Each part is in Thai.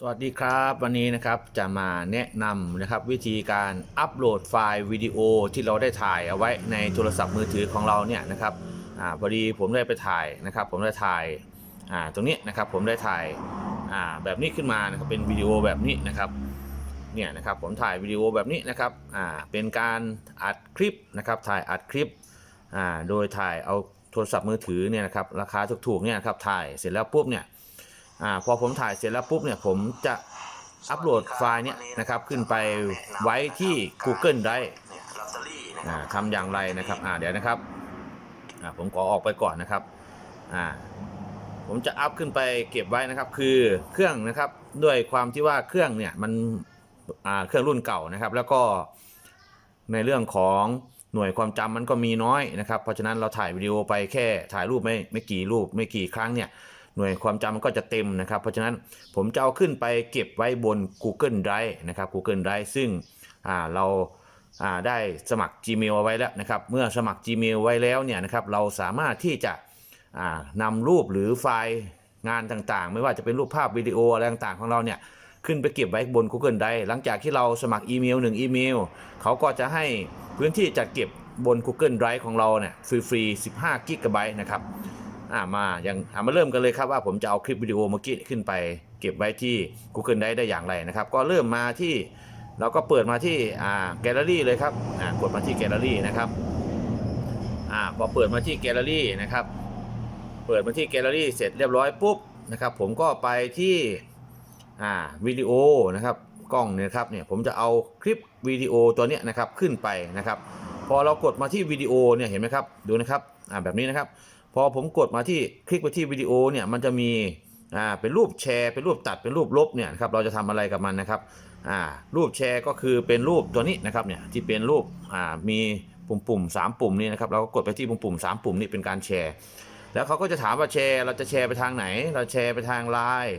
สวัสดีครับวันนี้นะครับจะมาแนะนำนะครับวิธีการอัปโหลดไฟล์วิดีโอที่เราได้ถ่ายเอาไว้ในโทรศัพท์มือถือของเราเนี่ยนะครับอ่าพอดีผมได้ไปถ่ายนะครับ ผมได้ถ่ายอ่าตรงนี้นะครับผมได้ถ่ายอ่าแบบนี้ขึ้นมานะครับเป็นวิดีโอแบบนี้นะครับเนี่ยนะครับผมถ่ายวิดีโอแบบนี้นะครับอ่าเป็นการอัดคลิปนะครับถ่ายอัดคลิปอ่าโดยถ่ายเอาโทรศัพท์มือถือเนี่ยนะครับราคาถูกๆเนี่ยครับถ่ายเสร็จแล้วปุ๊บเนี่ย อ่าพอผมถ่ายเสร็จแล้วปุ๊บเนี่ยผมจะอัปโหลดไฟล์เนี้ยนะครับขึ้นไปไว้ที่ Google Drive อ่าทำอย่างไรนะครับอ่าเดี๋ยวนะครับอ่าผมขอออกไปก่อนนะครับอ่าผมจะอัพขึ้นไปเก็บไว้นะครับ คือเครื่องนะครับด้วยความที่ว่าเครื่องเนี่ยมันอ่าเครื่องรุ่นเก่านะครับ แล้วก็ในเรื่องของหน่วยความจำมันก็มีน้อยนะครับ เพราะฉะนั้นเราถ่ายวิดีโอไปแค่ถ่ายรูปไม่ไม่กี่รูปไม่กี่ครั้งเนี่ย หน่วยความจำมันก็จะเต็มนะครับ เพราะฉะนั้นผมจะเอาขึ้นไปเก็บไว้บน Google Drive นะครับ Google Drive ซึ่งเราได้สมัคร Gmail ไว้แล้วนะครับ เมื่อสมัคร Gmail ไว้แล้วเนี่ยนะครับเราสามารถที่จะนำรูปหรือไฟล์งานต่างๆ ไม่ว่าจะเป็นรูปภาพวิดีโออะไรต่างๆของเราเนี่ยขึ้นไปเก็บไว้บน Google Drive หลังจากที่เราสมัครอีเมล1อีเมลเขาก็จะให้พื้นที่จัดเก็บบน Google Drive ของเราเนี่ยฟรีๆ15กิกะไบต์นะครับ อ่ามายังอ่ามาเริ่มกันเลยครับว่าผมจะเอาคลิปวิดีโอเมื่อกี้ขึ้นไป เก็บไว้ที่ Google Drive ได้อย่างไรนะครับ ก็เริ่มมาที่เราก็เปิดมาที่อ่าแกลเลอรี่เลยครับอ่ากดมาที่แกลเลอรี่นะครับอ่าพอเปิดมาที่แกลเลอรี่นะครับ เปิดมาที่แกลเลอรี่เสร็จเรียบร้อยปุ๊บนะครับ ผมก็ไปที่อ่าวิดีโอนะครับกล้องเนี่ยครับเนี่ยผมจะเอาคลิปวิดีโอตัวเนี้ยนะครับขึ้นไปนะครับ พอเรากดมาที่วิดีโอเนี่ยเห็นไหมครับดูนะครับอ่าแบบนี้นะครับ พอผมกดมาที่คลิกไปที่วิดีโอเนี่ยมันจะมีอ่าเป็นรูปแชร์ เป็นรูปตัดเป็นรูปลบเนี่ยครับเราจะทำอะไรกับมันนะครับอ่ารูปแชร์ก็คือเป็นรูปตัวนี้นะครับเนี่ยที่เป็นรูปอ่ามีปุ่มปุ่มสามปุ่มนี่นะครับเราก็กดไปที่ปุ่มปุ่มสามปุ่มนี่เป็นการแชร์ แล้วเขาก็จะถามว่าแชร์ เราจะแชร์ไปทางไหน เราแชร์ไปทางไลน์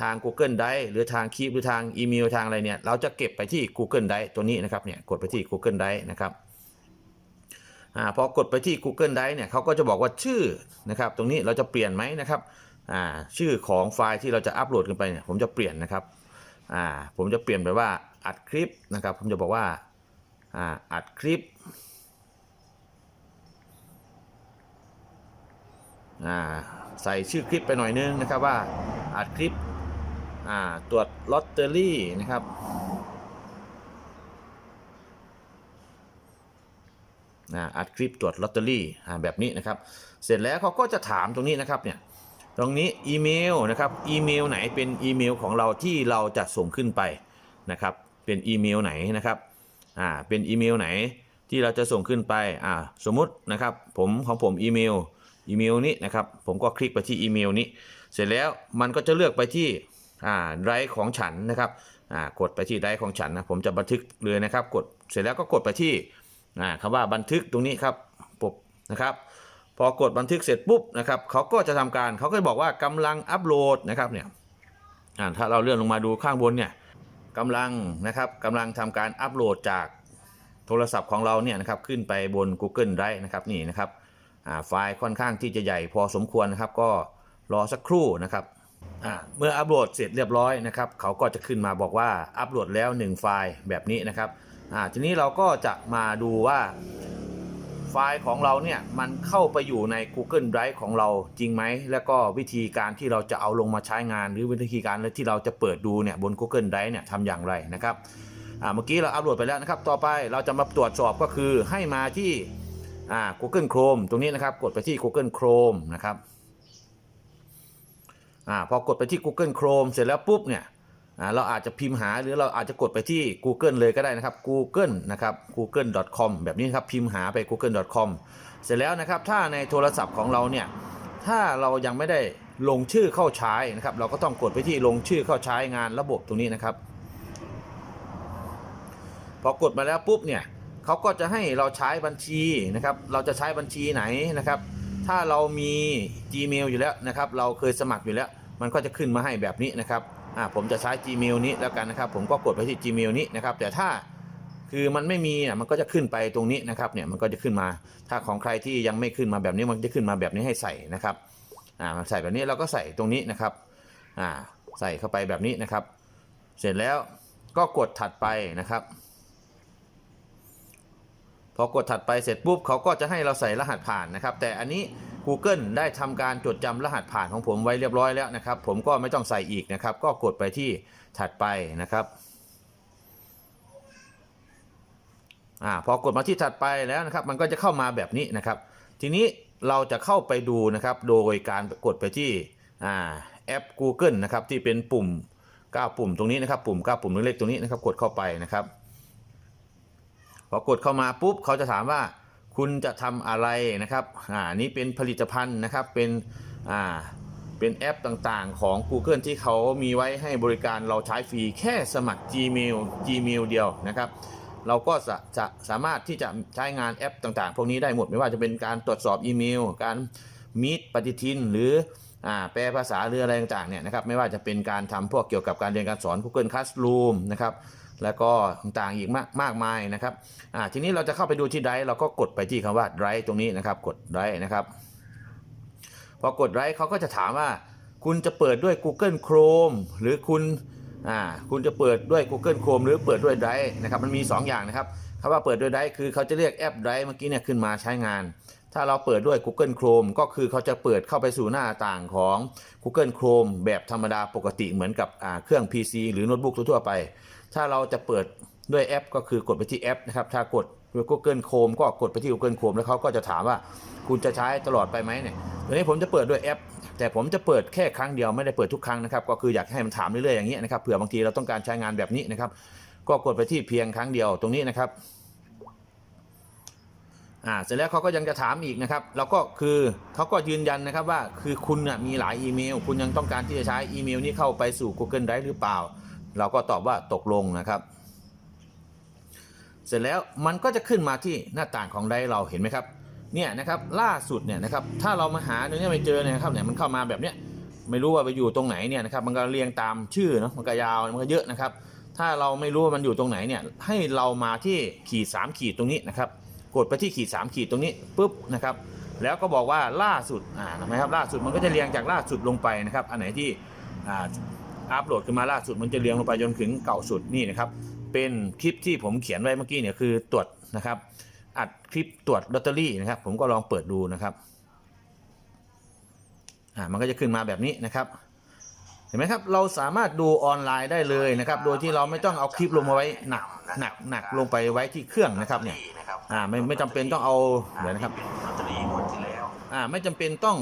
ทาง Google Drive หรือทางคลิปหรือทางอีเมลทางอะไรเนี่ยเราจะเก็บไปที่ Google Drive ตัวนี้นะครับเนี่ยกดไปที่ Google Drive นะครับ อ่าพอกดไปที่ Google Drive เนี่ยเขาก็จะบอกว่าชื่อนะครับ ตรงนี้เราจะเปลี่ยนไหมนะครับอ่าชื่อของไฟล์ที่เราจะอัปโหลดขึ้นไปเนี่ยผมจะเปลี่ยนนะครับอ่าผมจะเปลี่ยนไปว่าอัดคลิปนะครับ ผมจะบอกว่าอ่าอัดคลิปอ่าใส่ชื่อคลิปไปหน่อยนึงนะครับว่าอัดคลิปอ่าตรวจลอตเตอรี่นะครับ นะอัดคลิปตรวจลอตเตอรี่แบบนี้นะครับ เสร็จแล้วเขาก็จะถามตรงนี้นะครับเนี่ยตรงนี้อีเมลนะครับอีเมลไหนเป็นอีเมลของเราที่เราจะส่งขึ้นไปนะครับ เป็นอีเมลไหนนะครับอ่าเป็นอีเมลไหนที่เราจะส่งขึ้นไปอ่าสมมุตินะครับ ผมของผมอีเมลอีเมลนี้นะครับ ผมก็คลิกไปที่อีเมลนี้ เสร็จแล้วมันก็จะเลือกไปที่อ่าไรของฉันนะครับอ่ากดไปที่ไรของฉันนะผมจะบันทึกเลยนะครับ กดเสร็จแล้วก็กดไปที่ อ่าคำว่าบันทึกตรงนี้ครับปุ๊บนะครับ พอกดบันทึกเสร็จปุ๊บนะครับเขาก็จะทำการเขาก็จะบอกว่ากำลังอัปโหลดนะครับเนี่ยอ่าถ้าเราเลื่อนลงมาดูข้างบนเนี่ยกำลังนะครับกำลังทำการอัปโหลดจากโทรศัพท์ของเราเนี่ยนะครับขึ้นไปบน Google Drive นะครับนี่นะครับอ่าไฟล์ค่อนข้างที่จะใหญ่พอสมควรนะครับ ก็รอสักครู่นะครับอ่าเมื่ออัปโหลดเสร็จเรียบร้อยนะครับเขาก็จะขึ้นมาบอกว่าอัปโหลดแล้ว 1 ไฟล์แบบนี้นะครับ อ่าทีนี้เราก็จะมาดูว่าไฟล์ของเราเนี่ยมันเข้าไปอยู่ใน Google Drive ของเราจริงไหม แล้วก็วิธีการที่เราจะเอาลงมาใช้งาน หรือวิธีการที่เราจะเปิดดูเนี่ยบน Google Drive เนี่ยทำอย่างไรนะครับอ่าเมื่อกี้เราอัปโหลดไปแล้วนะครับ ต่อไปเราจะมาตรวจสอบก็คือให้มาที่อ่า Google Chrome ตรงนี้นะครับ กดไปที่ Google Chrome นะครับอ่าพอกดไปที่ Google Chrome เสร็จแล้วปุ๊บเนี่ย เราอาจจะพิมพ์หาหรือเราอาจจะกดไปที่ Google เลยก็ได้นะครับ Google นะครับ google.com แบบนี้ครับพิมพ์หาไป google.com เสร็จแล้วนะครับถ้าในโทรศัพท์ของเราเนี่ยถ้าเรายังไม่ได้ลงชื่อเข้าใช้นะครับ เราก็ต้องกดไปที่ลงชื่อเข้าใช้งานระบบตรงนี้นะครับ พอกดมาแล้วปุ๊บเนี่ยเขาก็จะให้เราใช้บัญชีนะครับ เราจะใช้บัญชีไหนนะครับ ถ้าเรามี Gmail อยู่แล้วนะครับ เราเคยสมัครอยู่แล้ว มันก็จะขึ้นมาให้แบบนี้นะครับ อ่าผมจะใช้ Gmail นี้แล้วกันนะครับ ผมก็กดไปที่ Gmail นี้นะครับ แต่ถ้าคือมันไม่มีอะมันก็จะขึ้นไปตรงนี้นะครับเนี่ยมันก็จะขึ้นมา ถ้าของใครที่ยังไม่ขึ้นมาแบบนี้มันจะขึ้นมาแบบนี้ให้ใส่นะครับอ่าใส่แบบนี้เราก็ใส่ตรงนี้นะครับอ่าใส่เข้าไปแบบนี้นะครับ เสร็จแล้วก็กดถัดไปนะครับ พอกดถัดไปเสร็จปุ๊บเขาก็จะให้เราใส่รหัสผ่านนะครับ แต่อันนี้ Google ได้ทำการจดจำรหัสผ่านของผมไว้เรียบร้อยแล้วนะครับ ผมก็ไม่ต้องใส่อีกนะครับ ก็กดไปที่ถัดไปนะครับอ่าพอกดมาที่ถัดไปแล้วนะครับ มันก็จะเข้ามาแบบนี้นะครับ ทีนี้เราจะเข้าไปดูนะครับ โดยการกดไปที่อ่าแอป Google นะครับที่เป็นปุ่ม9ปุ่มตรงนี้นะครับ ปุ่ม9ปุ่มเล็กๆตรงนี้นะครับ กดเข้าไปนะครับ พอกดเข้ามาปุ๊บเขาจะถามว่าคุณจะทำอะไรนะครับอ่านี่เป็นผลิตภัณฑ์นะครับเป็นอ่าเป็นแอปต่างๆ ของ Google ที่เขามีไว้ให้บริการเราใช้ฟรีแค่สมัคร Gmail Gmail เดียวนะครับ เราก็จะจะสามารถที่จะใช้งานแอปต่างๆ พวกนี้ได้หมดไม่ว่าจะเป็นการตรวจสอบอีเมล การมีดปฏิทินหรือ แปลภาษาหรืออะไรต่างๆเนี่ยนะครับไม่ว่าจะเป็นการทำพวกเกี่ยวกับการเรียนการสอน Google Classroom นะครับแล้วก็ต่างๆอีกมากมากมายนะครับทีนี้เราจะเข้าไปดูที่ไดเราก็กดไปที่คำว่าไดตรงนี้นะครับ กดไดนะครับ พอกดไดเขาก็จะถามว่า คุณจะเปิดด้วย Google Chrome หรือคุณคุณจะเปิดด้วย Google Chrome หรือเปิดด้วยไดนะครับมันมี 2 อย่างนะครับคำว่าเปิดด้วยไดคือเขาจะเรียกแอปไดเมื่อกี้เนี่ยขึ้นมาใช้งาน ถ้าเราเปิดด้วย Google Chrome ก็คือเขาจะเปิดเข้าไปสู่หน้าต่างของ Google Chrome แบบธรรมดาปกติเหมือนกับเครื่อง PC หรือโน้ตบุ๊กทั่วไป ถ้าเราจะเปิดด้วยแอป ก็คือกดไปที่แอปนะครับถ้ากดด้วย Google Chrome ก็กดไปที่ Google Chrome แล้วเขาก็จะถามว่าคุณจะใช้ตลอดไปไหมเนี่ยตัวนี้ผมจะเปิดด้วยแอป แต่ผมจะเปิดแค่ครั้งเดียวไม่ได้เปิดทุกครั้งนะครับ ก็คืออยากให้มันถามเรื่อยๆอย่างนี้นะครับเผื่อบางทีเราต้องการใช้งานแบบนี้นะครับ ก็กดไปที่เพียงครั้งเดียวตรงนี้นะครับ อ่าเสร็จแล้วเขาก็ยังจะถามอีกนะครับแล้วก็คือเขาก็ยืนยันนะครับว่าคือคุณนะมีหลายอีเมล คุณยังต้องการที่จะใช้อีเมลนี้เข้าไปสู่ Google Drive หรือเปล่า เราก็ตอบว่าตกลงนะครับ เสร็จแล้วมันก็จะขึ้นมาที่หน้าต่างของไดเราเห็นไหมครับเนี่ยนะครับล่าสุดเนี่ยนะครับถ้าเรามาหาเนี่ยไม่เจอเนี่ยนะครับเนี่ยมันเข้ามาแบบเนี้ยไม่รู้ว่าไปอยู่ตรงไหนเนี่ยนะครับมันก็เรียงตามชื่อเนาะมันก็ยาวมันก็เยอะนะครับ ถ้าเราไม่รู้ว่ามันอยู่ตรงไหนเนี่ยให้เรามาที่ขีด3ขีดตรงนี้นะครับ กดไปที่ขีด 3 ขีดตรงนี้ปุ๊บนะครับแล้วก็บอกว่าล่าสุดอ่านะครับล่าสุดมันก็จะเรียงจากล่าสุดลงไปนะครับ อันไหนที่อ่าอัปโหลดขึ้นมาล่าสุดมันจะเรียงลงไปจนถึงเก่าสุดนี่นะครับ เป็นคลิปที่ผมเขียนไว้เมื่อกี้เนี่ยคือตรวจนะครับ อัดคลิปตรวจลอตเตอรี่นะครับ ผมก็ลองเปิดดูนะครับอ่ามันก็จะขึ้นมาแบบนี้นะครับเห็นไหมครับเราสามารถดูออนไลน์ได้เลยนะครับ โดยที่เราไม่ต้องเอาคลิปลงมาไว้หนักหนักหนักลงไปไว้ที่เครื่องนะครับเนี่ย อ่าไม่ไม่จำเป็นต้องเอาเดี๋ยวนะครับลอตเตอรี่งวดที่แล้วอ่าไม่จำเป็นต้อง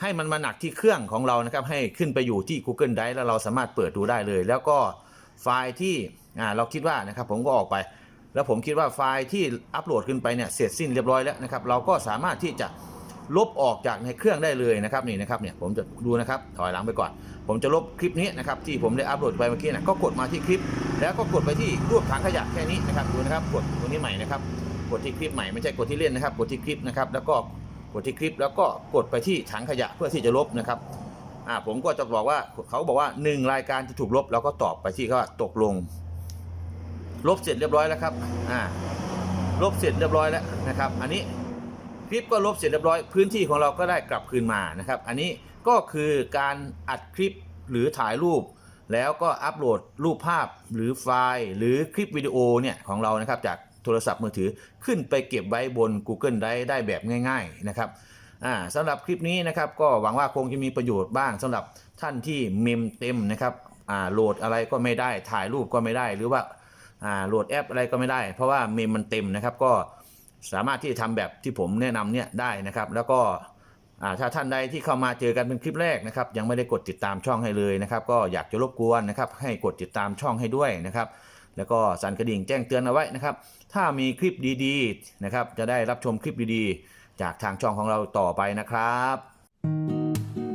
ให้มันมาหนักที่เครื่องของเรานะครับ ให้ขึ้นไปอยู่ที่ Google Drive แล้วเราสามารถเปิดดูได้เลย แล้วก็ไฟล์ที่อ่าเราคิดว่านะครับผมก็ออกไป แล้วผมคิดว่าไฟล์ที่อัปโหลดขึ้นไปเนี่ยเสร็จสิ้นเรียบร้อยแล้วนะครับ เราก็สามารถที่จะลบออกจากในเครื่องได้เลยนะครับนี่นะครับเนี่ยผมจะดูนะครับถอยหลังไปก่อน ผมจะลบคลิปนี้นะครับที่ผมได้อัปโหลดไปเมื่อกี้นะก็กดมาที่คลิป แล้วก็กดไปที่รูปถังขยะแค่นี้นะครับดูนะครับกดตรงนี้ใหม่นะครับ กดที่คลิปใหม่ไม่ใช่กดที่เล่นนะครับ กดที่คลิปนะครับ แล้วก็กดที่คลิปแล้วก็กดไปที่ถังขยะเพื่อที่จะลบนะครับอ่าผมก็จะบอกว่าเขาบอกว่าหนึ่งรายการจะถูกลบเราก็ตอบไปที่เขาว่าตกลง ลบเสร็จเรียบร้อยแล้วครับอ่าลบเสร็จเรียบร้อยแล้วนะครับ อันนี้คลิปก็ลบเสร็จเรียบร้อย พื้นที่ของเราก็ได้กลับคืนมานะครับ อันนี้ก็คือการอัดคลิปหรือถ่ายรูป แล้วก็อัปโหลดรูปภาพหรือไฟล์ หรือคลิปวิดีโอเนี่ยของเรานะครับจาก โทรศัพท์มือถือขึ้นไปเก็บไว้บน Google Drive ได้แบบง่าย ๆ นะครับสำหรับคลิปนี้นะครับก็หวังว่าคงจะมีประโยชน์บ้างสำหรับท่านที่เมมเต็มนะครับโหลดอะไรก็ไม่ได้ถ่ายรูปก็ไม่ได้ หรือว่าาโหลดแอปอะไรก็ไม่ได้ เพราะว่าเมมมันเต็มนะครับก็สามารถที่จะทำแบบที่ผมแนะนำเนี่ยได้นะครับ แล้วก็ถ้าท่านใดที่เข้ามาเจอกันเป็นคลิปแรกนะครับ ยังไม่ได้กดติดตามช่องให้เลยนะครับ ก็อยากจะรบกวนนะครับ ให้กดติดตามช่องให้ด้วยนะครับ แล้วก็สั่นกระดิ่งแจ้งเตือนเอาไว้นะครับ ถ้ามีคลิปดีๆนะครับ จะได้รับชมคลิปดีๆ จากทางช่องของเราต่อไปนะครับ